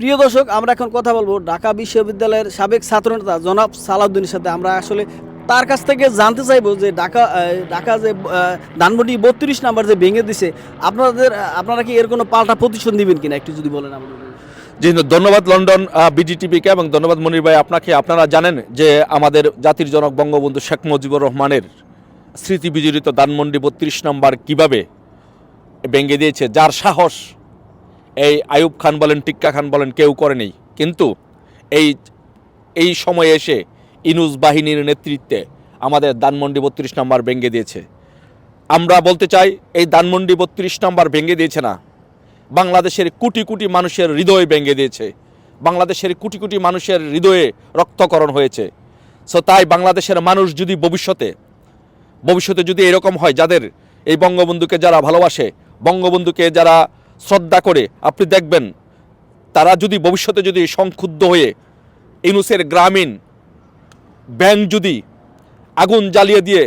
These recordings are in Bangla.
প্রিয় দর্শক, আমরা এখন কথা বলব ঢাকা বিশ্ববিদ্যালয়ের সাবেক ছাত্রনেতা জনাব সালাউদ্দিনের সাথে। আমরা আসলে তার কাছ থেকে জানতে চাইব যে ঢাকা ঢাকা যে ধানমন্ডি বত্রিশ নাম্বার যে ভেঙে দিছে, আপনাদের আপনারা কি এর কোনো পাল্টা প্রতিশোধ দিবেন কিনা একটু যদি বলেন আমাদের। জি, ধন্যবাদ লন্ডন বিডিটিভিকে এবং ধন্যবাদ মনির ভাই আপনাকে। আপনারা জানেন যে আমাদের জাতির জনক বঙ্গবন্ধু শেখ মুজিবুর রহমানের স্মৃতি বিজড়িত ধানমন্ডি বত্রিশ নম্বর কীভাবে ভেঙে দিয়েছে, যার সাহস এই আয়ুব খান বলেন, টিক্কা খান বলেন, কেউ করেনি কিন্তু এই এই সময়ে এসে ইনুজ বাহিনীর নেতৃত্বে আমাদের ধানমন্ডি বত্রিশ নম্বর ভেঙে দিয়েছে। আমরা বলতে চাই, এই দানমন্ডি বত্রিশ নম্বর ভেঙে দিয়েছে না। বাংলাদেশের কোটি কোটি মানুষের হৃদয় ভেঙে দিয়েছে। বাংলাদেশের কোটি কোটি মানুষের হৃদয়ে রক্তকরণ হয়েছে। সো তাই বাংলাদেশের মানুষ যদি ভবিষ্যতে ভবিষ্যতে যদি এরকম হয়, যাদের এই বঙ্গবন্ধুকে যারা ভালোবাসে, বঙ্গবন্ধুকে যারা শ্রদ্ধা করে আপনি দেখবেন, তারা যদি ভবিষ্যতে যদি সংক্ষুব্ধ হয়ে ইনুসের গ্রামীণ ব্যাংক যদি আগুন জ্বালিয়ে দিয়ে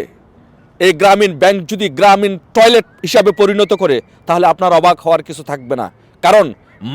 এই গ্রামীণ ব্যাংক যদি গ্রামীণ টয়লেট হিসাবে পরিণত করে, তাহলে আপনার অবাক হওয়ার কিছু থাকবে না। কারণ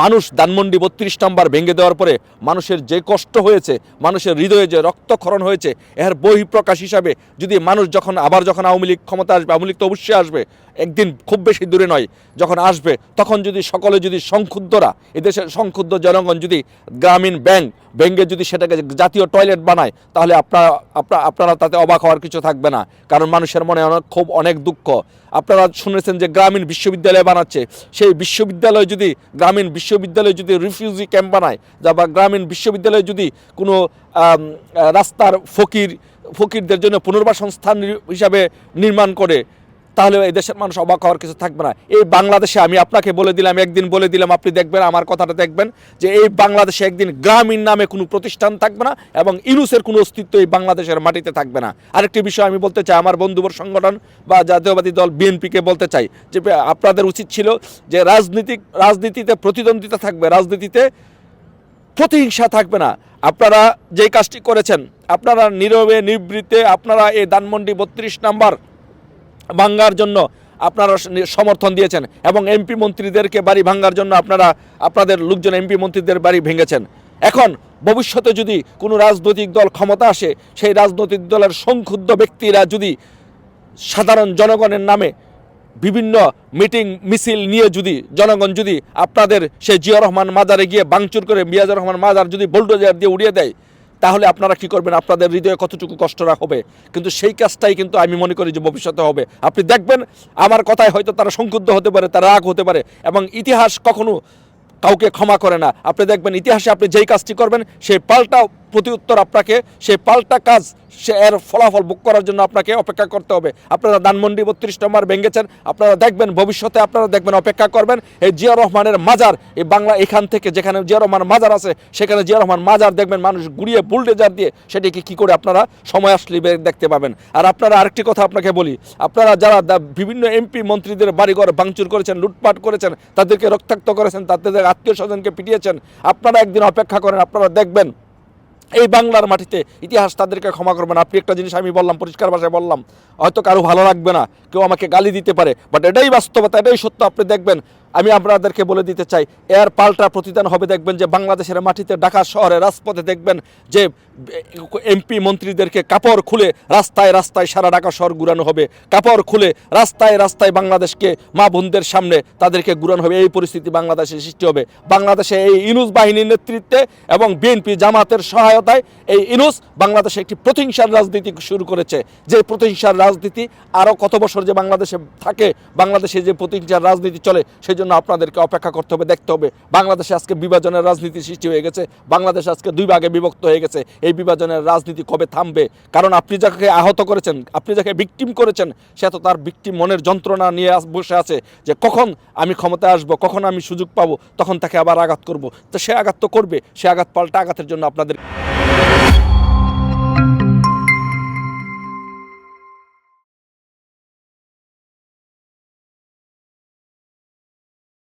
মানুষ দানমন্ডি বত্রিশ নম্বর ভেঙে দেওয়ার পরে মানুষের যে কষ্ট হয়েছে, মানুষের হৃদয়ে যে রক্তক্ষরণ হয়েছে, এর বহিঃপ্রকাশ হিসাবে যদি মানুষ যখন আবার যখন আওয়ামী লীগ ক্ষমতা আসবে, আওয়ামী লীগ তো অবশ্যই আসবে, একদিন খুব বেশি দূরে নয়, যখন আসবে, তখন যদি সকলে যদি সংক্ষুব্ধরা, এদেশের সংক্ষুব্ধ জনগণ যদি গ্রামীণ ব্যাংক ব্যাংকে যদি সেটাকে জাতীয় টয়লেট বানায়, তাহলে আপনারা আপনারা আপনারা তাতে অবাক হওয়ার কিছু থাকবে না, কারণ মানুষের মনে অনেক, খুব অনেক দুঃখ। আপনারা শুনেছেন যে গ্রামীণ বিশ্ববিদ্যালয় বানাচ্ছে, সেই বিশ্ববিদ্যালয় যদি গ্রামীণ বিশ্ববিদ্যালয় যদি রিফিউজি ক্যাম্প বানায়, যা বা গ্রামীণ বিশ্ববিদ্যালয়ে যদি কোনো রাস্তার ফকির, ফকিরদের জন্য পুনর্বাসন স্থান হিসাবে নির্মাণ করে তাহলে এই দেশের মানুষ অবাক হওয়ার কিছু থাকবে না। এই বাংলাদেশে আমি আপনাকে বলে দিলাম, একদিন বলে দিলাম, আপনি দেখবেন, আমার কথাটা দেখবেন, যে এই বাংলাদেশে একদিন গ্রামীণ নামে কোনো প্রতিষ্ঠান থাকবে না এবং ইনুসের কোনো অস্তিত্ব এই বাংলাদেশের মাটিতে থাকবে না। আরেকটি বিষয় আমি বলতে চাই, আমার বন্ধুবর সংগঠন বা জাতীয়বাদী দল বিএনপিকে বলতে চাই, যে আপনাদের উচিত ছিল যে রাজনীতিক, রাজনীতিতে প্রতিদ্বন্দ্বিতা থাকবে, রাজনীতিতে প্রতিহিংসা থাকবে না। আপনারা যেই কাজটি করেছেন, আপনারা নীরবে নিবৃত্তে আপনারা এই ধানমন্ডি বত্রিশ নাম্বার ভাঙ্গার জন্য আপনারা সমর্থন দিয়েছেন এবং এমপি মন্ত্রীদেরকে বাড়ি ভাঙ্গার জন্য আপনারা, আপনাদের লোকজন এমপি মন্ত্রীদের বাড়ি ভেঙেছেন। এখন ভবিষ্যতে যদি কোনো রাজনৈতিক দল ক্ষমতা আসে, সেই রাজনৈতিক দলের সংক্ষুব্ধ ব্যক্তিরা যদি সাধারণ জনগণের নামে বিভিন্ন মিটিং, মিছিল নিয়ে যদি, জনগণ যদি আপনাদের সেই জিয়া রহমান মাজারে গিয়ে বাংচুর করে মিয়াজুর রহমান মাজার যদি বোল্ডোজার দিয়ে উড়িয়ে দেয় তাহলে আপনারা কি করবেন? আপনাদের হৃদয়ে কতটুকু কষ্ট হবে? কিন্তু সেই কাজটাই কিন্তু আমি মনে করি যে ভবিষ্যতে হবে। আপনি দেখবেন, আমার কথায় হয়তো তারা সংক্ষুব্ধ হতে পারে, তারা রাগ হতে পারে, এবং ইতিহাস কখনো কাউকে ক্ষমা করে না। আপনি দেখবেন, ইতিহাসে আপনি যেই কাজটি করবেন, সেই পাল্টা প্রতিউত্তর আপনাকে, সেই পাল্টা কাজ, সে এর ফলাফল বুক করার জন্য আপনাকে অপেক্ষা করতে হবে। আপনারা ধানমন্ডি বত্রিশ নম্বর ভেঙেছেন, আপনারা দেখবেন, ভবিষ্যতে আপনারা দেখবেন, অপেক্ষা করবেন, এই জিয়া রহমানের মাজার, এই বাংলা এখান থেকে যেখানে জিয়া রহমান মাজার আছে, সেখানে জিয়া রহমান মাজার দেখবেন, মানুষ গুড়িয়ে বুলডেজার দিয়ে সেটিকে কি করে আপনারা সময় আসলে দেখতে পাবেন। আর আপনারা আরেকটি কথা আপনাকে বলি, আপনারা যারা বিভিন্ন এমপি মন্ত্রীদের বাড়িঘর ভাঙচুর করেছেন, লুটপাট করেছেন, তাদেরকে রক্তাক্ত করেছেন, তাদের আত্মীয় স্বজনকে পিটিয়েছেন, আপনারা একদিন অপেক্ষা করেন, আপনারা দেখবেন এই বাংলার মাটিতে ইতিহাস তাদেরকে ক্ষমা করবেন। আপনি একটা জিনিস আমি বললাম, পরিষ্কার ভাষায় বললাম, হয়তো কারও ভালো লাগবে না, কেউ আমাকে গালি দিতে পারে বাট এটাই বাস্তবতা, এটাই সত্য। আপনি দেখবেন আমি আপনাদেরকে বলে দিতে চাই এর পাল্টা প্রতিদান হবে। দেখবেন যে বাংলাদেশের মাটিতে ঢাকা শহরে রাজপথে দেখবেন যে এমপি মন্ত্রীদেরকে কাপড় খুলে রাস্তায় রাস্তায় সারা ঢাকা শহর ঘুরানো হবে। কাপড় খুলে রাস্তায় রাস্তায় বাংলাদেশকে মা বোনদের সামনে তাদেরকে ঘুরানো হবে। এই পরিস্থিতি বাংলাদেশে সৃষ্টি হবে। বাংলাদেশে এই ইনুস বাহিনীর নেতৃত্বে এবং বিএনপি জামাতের সহায়তায় এই ইনুস বাংলাদেশে একটি প্রতিহিংসার রাজনীতি শুরু করেছে। যে প্রতিহিংসার রাজনীতি আরও কত বছর যে বাংলাদেশে থাকে, বাংলাদেশে যে প্রতিহিংসার রাজনীতি চলে, সেই জন্য আপনাদেরকে অপেক্ষা করতে হবে, দেখতে হবে। বাংলাদেশে আজকে বিভাজনের রাজনীতি সৃষ্টি হয়ে গেছে, বাংলাদেশ আজকে দুই ভাগে বিভক্ত হয়ে গেছে। এই বিভাজনের রাজনীতি কবে থামবে? কারণ আপনি যাকে আহত করেছেন, আপনি যাকে ভিকটিম করেছেন, সে তো তার ভিকটিম মনের যন্ত্রণা নিয়ে বসে আছে যে কখন আমি ক্ষমতায় আসব, কখন আমি সুযোগ পাবো, তখন তাকে আবার আঘাত করব। তো সে আঘাত তো করবে, সে আঘাত পাল্টা আঘাতের জন্য আপনাদের